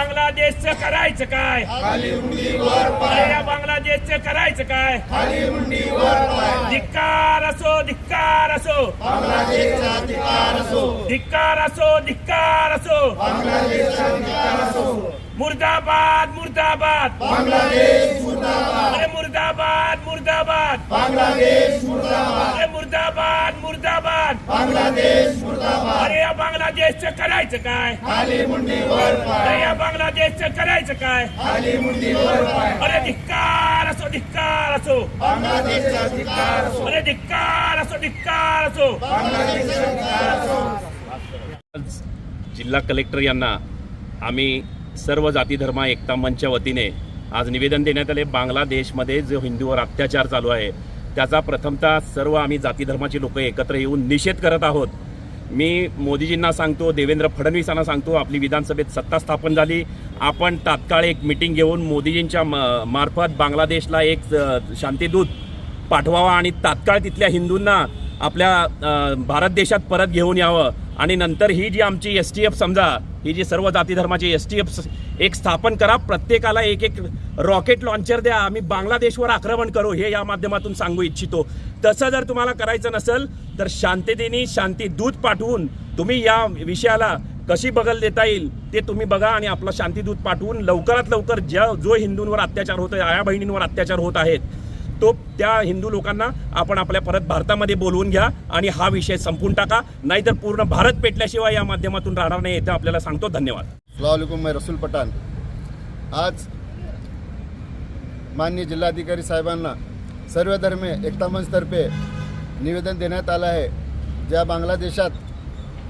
बांगलादेशचं करायचं काय? या बांगलादेशचं करायचं काय? धिक्कार असो धिक्कार असो. धिक्कार असो. धिक्कार असो मुर्दाबाद मुर्दाबाद. अरे मुर्दाबाद मुर्दाबाद. अरे मुर्दाबाद मुर्दाबाद. अरे या बांगलादेशचं करायचं काय? अरे या बांगलादेशचं करायचं काय? अरे धिक्कार असो धिक्कार असो. अरे धिक्कार असो धिक्कार असो. जिल्हा कलेक्टर यांना आम्ही सर्व जाती धर्म एकता मंचच्या वतीने आज निवेदन देण्यात आले. बांगलादेशमध्ये जो हिंदूवर अत्याचार चालू आहे त्याचा प्रथमतः सर्व आम्ही जाती धर्माची लोक एकत्र येऊन निषेध करत आहोत. मी मोदीजींना सांगतो देवेंद्र फडणवीसांना सांगतो आपली विधानसभेत सत्ता स्थापन झाली. आपण तात्काळ एक मिटिंग घेऊन मोदीजींच्या म- मार्फत बांगलादेशला एक शांतीदूत पाठवावा आणि तात्काळ तिथल्या हिंदूंना आपल्या भारत देशात परत घेऊन यावं. आणि नंतर ही जी आमची एस टी एफ समजा ही जी सर्व जाती धर्माची एस टी एफ एक स्थापन करा. प्रत्येकाला एक एक रॉकेट लॉन्चर द्या. आम्ही बांगलादेशवर आक्रमण करू. हे या माध्यमातून सांगू इच्छितो. तसं जर तुम्हाला करायचं नसेल तर शांततेने शांती दूत पाठवून तुम्ही या विषयाला कशी बगल देता येईल ते तुम्ही बघा आणि आपलं शांतिदूत पाठवून लवकरात लवकर ज्या जो हिंदूंवर अत्याचार होत आहे आया बहिणींवर अत्याचार होत आहेत तो त्या हिंदू लोकांना आपण आपल्या परत भारतामध्ये बोलवून घ्या आणि हा विषय संपून टाका. नाहीतर पूर्ण भारत पेटल्याशिवाय या माध्यमातून राहणार नाही येथे आपल्याला सांगतो. धन्यवाद. अल्लाम मैं रसूल पठाण आज माननीय जिल्हाधिकारी साहेबांना सर्व धर्मे एकता मंचतर्फे निवेदन देण्यात आलं आहे. ज्या बांगलादेशात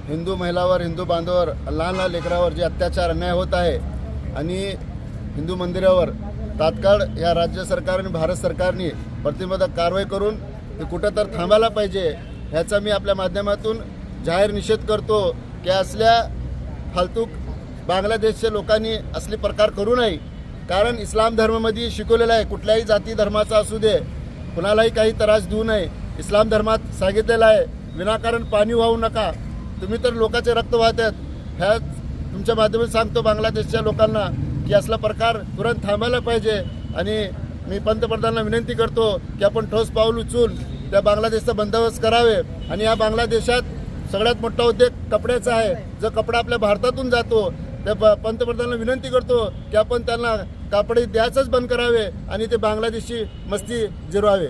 हिंदू महिलावर हिंदू बांधवावर लहान लहान लेकरावर जे अत्याचार अन्याय होत आहे आणि हिंदू मंदिरावर तात्काळ या राज्य सरकार आणि भारत सरकारने प्रतिबंधक कारवाई करून ते कुठं तर थांबायला पाहिजे ह्याचा मी आपल्या माध्यमातून जाहीर निषेध करतो की असल्या फालतूक बांगलादेशच्या लोकांनी असले प्रकार करू नये. कारण इस्लाम धर्मामध्ये शिकवलेलं आहे कुठल्याही जाती धर्माचा असू दे कुणालाही काही त्रास देऊ नये. इस्लाम धर्मात सांगितलेलं आहे विनाकारण पाणी वाहू नका. तुम्ही तर लोकांचे रक्त वाहत आहेत. ह्याच तुमच्या माध्यमातून सांगतो बांगलादेशच्या लोकांना की असला प्रकार तुरंत थांबायला पाहिजे. आणि मी पंतप्रधानांना विनंती करतो की आपण ठोस पाऊल उचलून त्या बांगलादेशचा बंदोबस्त करावे. आणि या बांगलादेशात सगळ्यात मोठा उद्योग कपड्याचा आहे. जो कपडा आपल्या भारतातून जातो त्या प पंतप्रधानांना विनंती करतो की आपण त्यांना कापडे द्यायचंच बंद करावे आणि ते बांगलादेशी मस्ती जिरवावे.